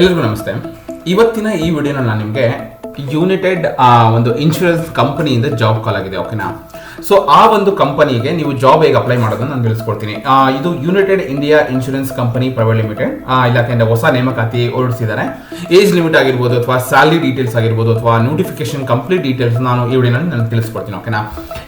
ಎಲ್ಲರಿಗೂ ನಮಸ್ತೆ. ಇವತ್ತಿನ ಈ ವಿಡಿಯೋನ ನಾನು ನಿಮಗೆ ಯುನೈಟೆಡ್ ಒಂದು ಇನ್ಶೂರೆನ್ಸ್ ಕಂಪನಿಯಿಂದ ಜಾಬ್ ಕಾಲ್ ಆಗಿದೆ ಓಕೆನಾ ಸೊ ಆ ಒಂದು ಕಂಪನಿಗೆ ನೀವು ಜಾಬ್ ಹೇಗೆ ಅಪ್ಲೈ ಮಾಡೋದನ್ನು ನಾನು ತಿಳಿಸ್ಕೊಡ್ತೀನಿ. ಇದು United India Insurance Company Private Limited ಇಲಾಖೆಯಿಂದ ಹೊಸ ನೇಮಕಾತಿ ಹೊರಡಿಸಿದ್ದಾರೆ. ಏಜ್ ಲಿಮಿಟ್ ಆಗಿರ್ಬೋದು ಅಥವಾ ಸ್ಯಾಲರಿ ಡೀಟೇಲ್ಸ್ ಆಗಿರ್ಬೋದು ಅಥವಾ ನೋಟಿಫಿಕೇಶನ್ ಕಂಪ್ಲೀಟ್ ಡೀಟೇಲ್ಸ್ ನಾನು ಈ ವಿಡಿಯೋನಲ್ಲಿ ನಾನು ತಿಳಿಸ್ಕೊಡ್ತೀನಿ ಓಕೆನಾ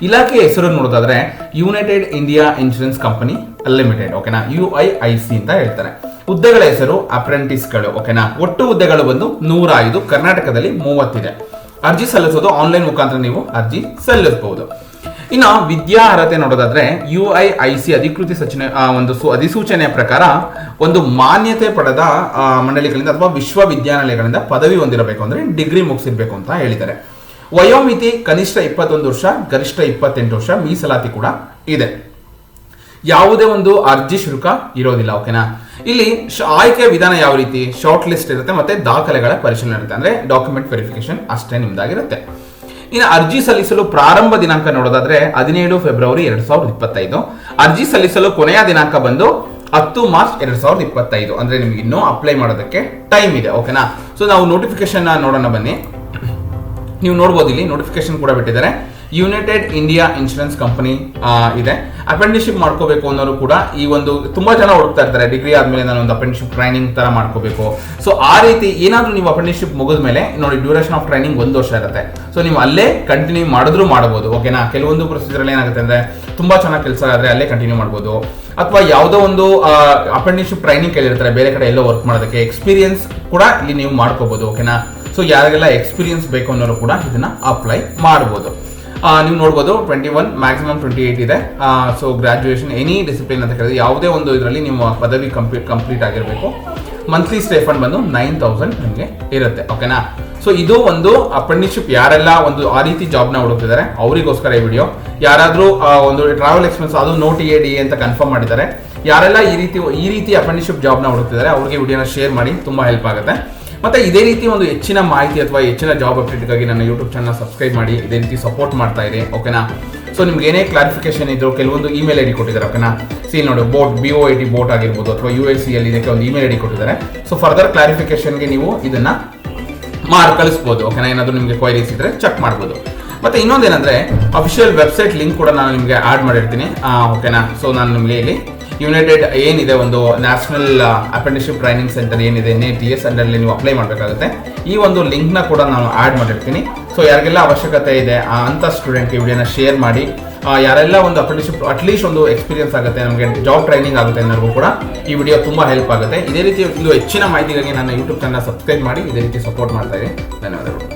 ಇಲಾಖೆ ಹೆಸರು ನೋಡೋದಾದ್ರೆ United India Insurance Company Limited ಓಕೆನಾ ಯು ಐ ಐ ಸಿ ಅಂತ ಹೇಳ್ತಾರೆ. ಹುದ್ದೆಗಳ ಹೆಸರು ಅಪ್ರೆಂಟಿಸ್ಗಳು, ಓಕೆನಾ? ಒಟ್ಟು ಹುದ್ದೆಗಳು ಬಂದು ನೂರ ಐದು ಕರ್ನಾಟಕದಲ್ಲಿ ಮೂವತ್ತಿದೆ. ಅರ್ಜಿ ಸಲ್ಲಿಸೋದು ಆನ್ಲೈನ್ ಮುಖಾಂತರ ನೀವು ಅರ್ಜಿ ಸಲ್ಲಿಸಬಹುದು. ಇನ್ನು ವಿದ್ಯಾ ಅರ್ಹತೆ ನೋಡೋದಾದ್ರೆ ಯು ಐ ಐ ಸಿ ಅಧಿಕೃತ ಸೂಚನೆ ಒಂದು ಸು- ಅಧಿಸೂಚನೆಯ ಪ್ರಕಾರ ಒಂದು ಮಾನ್ಯತೆ ಪಡೆದ ಮಂಡಳಿಗಳಿಂದ ಅಥವಾ ವಿಶ್ವವಿದ್ಯಾನಿಲಯಗಳಿಂದ ಪದವಿ ಹೊಂದಿರಬೇಕು ಅಂದ್ರೆ ಡಿಗ್ರಿ ಮುಗಿಸಿರ್ಬೇಕು ಅಂತ ಹೇಳಿದ್ದಾರೆ. ವಯೋಮಿತಿ ಕನಿಷ್ಠ ಇಪ್ಪತ್ತೊಂದು ವರ್ಷ, ಗರಿಷ್ಠ ಇಪ್ಪತ್ತೆಂಟು ವರ್ಷ ಮೀಸಲಾತಿ ಕೂಡ ಇದೆ. ಯಾವುದೇ ಒಂದು ಅರ್ಜಿ ಶುಲ್ಕ ಇರೋದಿಲ್ಲ, ಓಕೆನಾ? ಇಲ್ಲಿ ಆಯ್ಕೆ ವಿಧಾನ ಯಾವ ರೀತಿ? ಶಾರ್ಟ್ ಲಿಸ್ಟ್ ಇರುತ್ತೆ ಮತ್ತೆ ದಾಖಲೆಗಳ ಪರಿಶೀಲನೆ ಇರುತ್ತೆ. ಅಂದ್ರೆ ಡಾಕ್ಯುಮೆಂಟ್ ವೆರಿಫಿಕೇಶನ್ ಅಷ್ಟೇ ನಿಮ್ದಾಗಿರುತ್ತೆ. ಇನ್ನು ಅರ್ಜಿ ಸಲ್ಲಿಸಲು ಪ್ರಾರಂಭ ದಿನಾಂಕ ನೋಡೋದಾದ್ರೆ ಹದಿನೇಳು ಫೆಬ್ರವರಿ ಎರಡ್ ಸಾವಿರದ ಇಪ್ಪತ್ತೈದು. ಅರ್ಜಿ ಸಲ್ಲಿಸಲು ಕೊನೆಯ ದಿನಾಂಕ ಬಂದು ಹತ್ತು ಮಾರ್ಚ್ ಎರಡ್ ಸಾವಿರದ ಇಪ್ಪತ್ತೈದು. ಅಂದ್ರೆ ನಿಮ್ಗೆ ಇನ್ನೂ ಅಪ್ಲೈ ಮಾಡೋದಕ್ಕೆ ಟೈಮ್ ಇದೆ, ಓಕೆನಾ? ಸೊ ನಾವು ನೋಟಿಫಿಕೇಶನ್ ನೋಡೋಣ ಬನ್ನಿ. ನೀವು ನೋಡ್ಬೋದು ಇಲ್ಲಿ ನೋಟಿಫಿಕೇಶನ್ ಕೂಡ ಬಿಟ್ಟಿದ್ದಾರೆ. ಯುನೈಟೆಡ್ ಇಂಡಿಯಾ ಇನ್ಶೂರೆನ್ಸ್ ಕಂಪನಿ ಇದೆ. ಅಪ್ರೆಂಟಿಶಿಪ್ ಮಾಡ್ಕೋಬೇಕು ಅನ್ನೋರು ಕೂಡ ಈ ಒಂದು ತುಂಬಾ ಜನ ಹುಡುಕ್ತಾ ಇರ್ತಾರೆ. ಡಿಗ್ರಿ ಆದ್ಮೇಲೆ ನಾನು ಒಂದು ಅಪ್ರೆಂಟಿಶಿಪ್ ಟ್ರೈನಿಂಗ್ ತರ ಮಾಡ್ಕೋಬೇಕು. ಸೊ ಆ ರೀತಿ ಏನಾದ್ರೂ ನೀವು ಅಪ್ರೆಂಟಿಶಿಪ್ ಮುಗಿದ ಮೇಲೆ ನೋಡಿ ಡ್ಯೂರೇಷನ್ ಆಫ್ ಟ್ರೈನಿಂಗ್ ಒಂದು ವರ್ಷ ಇರುತ್ತೆ. ಸೊ ನೀವು ಅಲ್ಲೇ ಕಂಟಿನ್ಯೂ ಮಾಡಿದ್ರು ಮಾಡಬಹುದು ಓಕೆನಾ ಕೆಲವೊಂದು ಪ್ರೊಸೀಜರ್ ಏನಾಗುತ್ತೆ ಅಂದ್ರೆ ತುಂಬಾ ಚೆನ್ನಾಗಿ ಕೆಲಸ ಆದ್ರೆ ಅಲ್ಲೇ ಕಂಟಿನ್ಯೂ ಮಾಡ್ಬೋದು. ಅಥವಾ ಯಾವುದೋ ಒಂದು ಅಪ್ರೆಂಟಿಶಿಪ್ ಟ್ರೈನಿಂಗ್ ಕೇಳಿರ್ತಾರೆ. ಬೇರೆ ಕಡೆ ಎಲ್ಲೋ ವರ್ಕ್ ಮಾಡೋದಕ್ಕೆ ಎಕ್ಸ್ಪೀರಿಯನ್ಸ್ ಕೂಡ ಇಲ್ಲಿ ನೀವು ಮಾಡ್ಕೋಬಹುದು ಓಕೆನಾ ಸೊ ಯಾರಿಗೆಲ್ಲ ಎಕ್ಸ್ಪೀರಿಯನ್ಸ್ ಬೇಕು ಅನ್ನೋರು ಕೂಡ ಇದನ್ನ ಅಪ್ಲೈ ಮಾಡ್ಬೋದು. ಆ, ನೀವು ನೋಡ್ಬೋದು twenty one maximum twenty eight ಇದೆ ಸೊ ಗ್ರಾಜುಯೇಷನ್ ಎನಿ ಡಿಸಿಪ್ಲಿನ್ ಅಂತ ಕೇಳಿದ್ರೆ ಯಾವುದೇ ಒಂದು ಇದರಲ್ಲಿ ನಿಮ್ಮ ಪದವಿ ಕಂಪ್ಲೀಟ್ ಕಂಪ್ಲೀಟ್ ಆಗಿರಬೇಕು. ಮಂತ್ಲಿ ಸ್ಟೇಫಂಡ್ ಬಂದು ನೈನ್ ತೌಸಂಡ್ ನಿಮಗೆ ಇರುತ್ತೆ ಓಕೆನಾ ಸೊ ಇದು ಒಂದು ಅಪ್ರೆಂಟಿಸ್ಶಿಪ್ ಯಾರೆಲ್ಲ ಒಂದು ಆ ರೀತಿ ಜಾಬ್ನ ಹುಡುಕ್ತಿದ್ದಾರೆ, ಅವರಿಗೋಸ್ಕರ ಈ ವಿಡಿಯೋ ಯಾರಾದರೂ ಒಂದು ಟ್ರಾವೆಲ್ ಎಕ್ಸ್ಪೆನ್ಸ್ ಅದು ನೋ ಟಿ ಎ ಅಂತ ಕನ್ಫರ್ಮ್ ಮಾಡಿದ್ದಾರೆ. ಯಾರೆಲ್ಲ ಈ ರೀತಿ ಈ ರೀತಿ ಅಪ್ರೆಂಟಿಸ್ಶಿಪ್ ಜಾಬ್ನ ಹುಡುಕ್ತಿದ್ದಾರೆ, ಅವ್ರಿಗೆ ವಿಡಿಯೋನ ಶೇರ್ ಮಾಡಿ, ತುಂಬ ಹೆಲ್ಪ್ ಆಗುತ್ತೆ. ಮತ್ತೆ ಇದೇ ರೀತಿ ಒಂದು ಹೆಚ್ಚಿನ ಮಾಹಿತಿ ಅಥವಾ ಹೆಚ್ಚಿನ ಜಾಬ್ ಅಪ್ಡೇಟ್ಗಾಗಿ ನನ್ನ ಯೂಟ್ಯೂಬ್ ಚಾನಲ್ ಸಬ್ಸ್ಕ್ರೈಬ್ ಮಾಡಿ, ಇದೇ ರೀತಿ ಸಪೋರ್ಟ್ ಮಾಡ್ತಾ ಇರಿ ಓಕೆನಾ ಸೊ ನಿಮ್ಗೆ ಏನೇ ಕ್ಲಾರಿಫಿಕೇಶನ್ ಇದ್ರು ಕೆಲವೊಂದು ಇಮೇಲ್ ಐಡಿ ಕೊಟ್ಟಿದ್ದಾರೆ ಓಕೆನಾ ಸಿ ನೋಡಿ BOAT B O I T BOAT ಆಗಿರ್ಬೋದು ಅಥವಾ ಯು ಎಸ್ ಸಿ ಇದಕ್ಕೆ ಒಂದು ಇಮೇಲ್ ಐಡಿ ಕೊಟ್ಟಿದ್ದಾರೆ. ಸೊ ಫರ್ದರ್ ಕ್ಲಾರಿಫಿಕೇಶನ್ಗೆ ನೀವು ಇದನ್ನ ಮಾರ್ ಕಳಿಸ್ಬೋದು ಓಕೆನಾ ಏನಾದರೂ ನಿಮಗೆ ಕ್ವೈರೀಸ್ ಇದ್ರೆ ಚೆಕ್ ಮಾಡ್ಬೋದು. ಮತ್ತೆ ಇನ್ನೊಂದೇನಂದ್ರೆ ಅಫಿಷಿಯಲ್ ವೆಬ್ಸೈಟ್ ಲಿಂಕ್ ಕೂಡ ನಾನು ನಿಮಗೆ ಆಡ್ ಮಾಡಿರ್ತೀನಿ. ಓಕೆನಾ ಸೊ ನಾನು ನಿಮಗೆ ಇಲ್ಲಿ ಯುನೈಟೆಡ್ ಏನಿದೆ ಒಂದು ನ್ಯಾಷನಲ್ ಅಪ್ರೆಂಟಿಸ್ಶಿಪ್ ಟ್ರೈನಿಂಗ್ ಸೆಂಟರ್ ಏನಿದೆ ಎನ್ ಎ ಟಿ ಎಸ್ ಅಂಡರ್ಲಿ ನೀವು ಅಪ್ಲೈ ಮಾಡಬೇಕಾಗುತ್ತೆ. ಈ ಒಂದು ಲಿಂಕ್ನ ಕೂಡ ನಾನು ಆ್ಯಡ್ ಮಾಡಿರ್ತೀನಿ. ಸೊ ಯಾರಿಗೆಲ್ಲ ಅವಶ್ಯಕತೆ ಇದೆ ಅಂಥ ಸ್ಟೂಡೆಂಟ್ ಈ ವಿಡಿಯೋನ ಶೇರ್ ಮಾಡಿ ಯಾರೆಲ್ಲ ಒಂದು ಅಪ್ರೆಂಟಿಸ್ಶಿಪ್ ಅಟ್ಲೀಸ್ಟ್ ಒಂದು ಎಕ್ಸ್ಪೀರಿಯನ್ಸ್ ಆಗುತ್ತೆ, ನಮಗೆ ಜಾಬ್ ಟ್ರೈನಿಂಗ್ ಆಗುತ್ತೆ ಅನ್ನೋರ್ಗೂ ಕೂಡ ಈ ವಿಡಿಯೋ ತುಂಬ ಹೆಲ್ಪ್ ಆಗುತ್ತೆ. ಇದೇ ರೀತಿ ಒಂದು ಹೆಚ್ಚಿನ ಮಾಹಿತಿಗಾಗಿ ನನ್ನ ಯೂಟ್ಯೂಬ್ ಚಾನಲ್ ಸಬ್ಸ್ಕ್ರೈಬ್ ಮಾಡಿ, ಇದೇ ರೀತಿ ಸಪೋರ್ಟ್ ಮಾಡ್ತಾ ಇದ್ದೀನಿ ಧನ್ಯವಾದಗಳು.